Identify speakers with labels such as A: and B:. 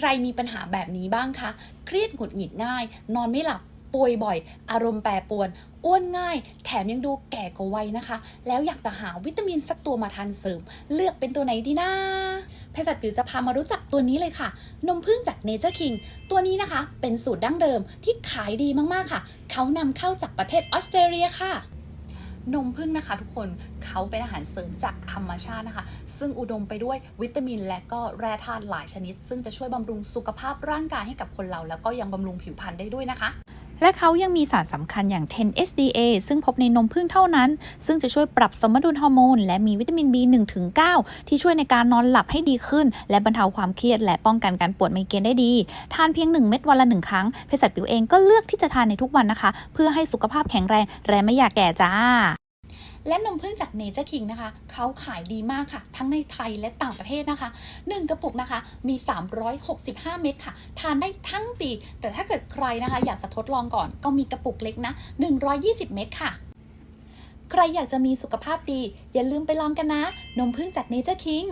A: ใครมีปัญหาแบบนี้บ้างคะ เครียดหงุดหงิดง่าย นอนไม่หลับป่วยบ่อย อารมณ์แปรปรวน อ้วนง่าย แถมยังดูแก่กว่าวัยนะคะ แล้วอยากจะหาวิตามินสักตัวมาทานเสริม เลือกเป็นตัวไหนดีนะแพทย์สัตว์ผิวจะพามารู้จักตัวนี้เลยค่ะ นมผึ้งจาก Nature King ตัวนี้นะคะ เป็นสูตรดั้งเดิมที่ขายดีมากๆค่ะ เขานำเข้าจากประเทศออสเตรเลียค่ะ นมพึ่งนะคะ ทุกคนเขาเป็นอาหารเสริมจากธรรมชาตินะคะ ซึ่งอุดมไปด้วยวิตามินและก็แร่ธาตุหลายชนิด ซึ่งจะช่วยบำรุงสุขภาพร่างกายให้กับคนเรา แล้วก็ยังบำรุงผิวพรรณได้ด้วยนะคะ
B: และเขายังมีสารสำคัญอย่าง 10-SDA ซึ่งพบในนมพึ่งเท่านั้น ซึ่งจะช่วยปรับสมดุลฮอร์โมน และมีวิตามิน B1 ถึง9ที่ช่วยในการนอนหลับให้ดีขึ้น และบรรเทาความเครียด และป้องกันการปวดไมเกรนได้ดี ทานเพียง 1 เม็ดวันละ 1 ครั้งเภสัชผิวเองก็เลือกที่จะทานในทุกวันนะคะ เพื่อให้สุขภาพแข็งแรงและไม่อยากแก่จ้า
A: และนมผึ้งจากเนเจอร์คิงนะคะเขาขายดีมากค่ะ ทั้งในไทยและต่างประเทศนะคะ 1 กระปุกนะคะมี 365 เม็ดค่ะ ทานได้ทั้งปี แต่ถ้าเกิดใครนะคะ อยากจะทดลองก่อนก็มีกระปุกเล็กนะ 120 เม็ดค่ะ ใครอยากจะมีสุขภาพดี อย่าลืมไปลองกันนะ นมผึ้งจากเนเจอร์คิง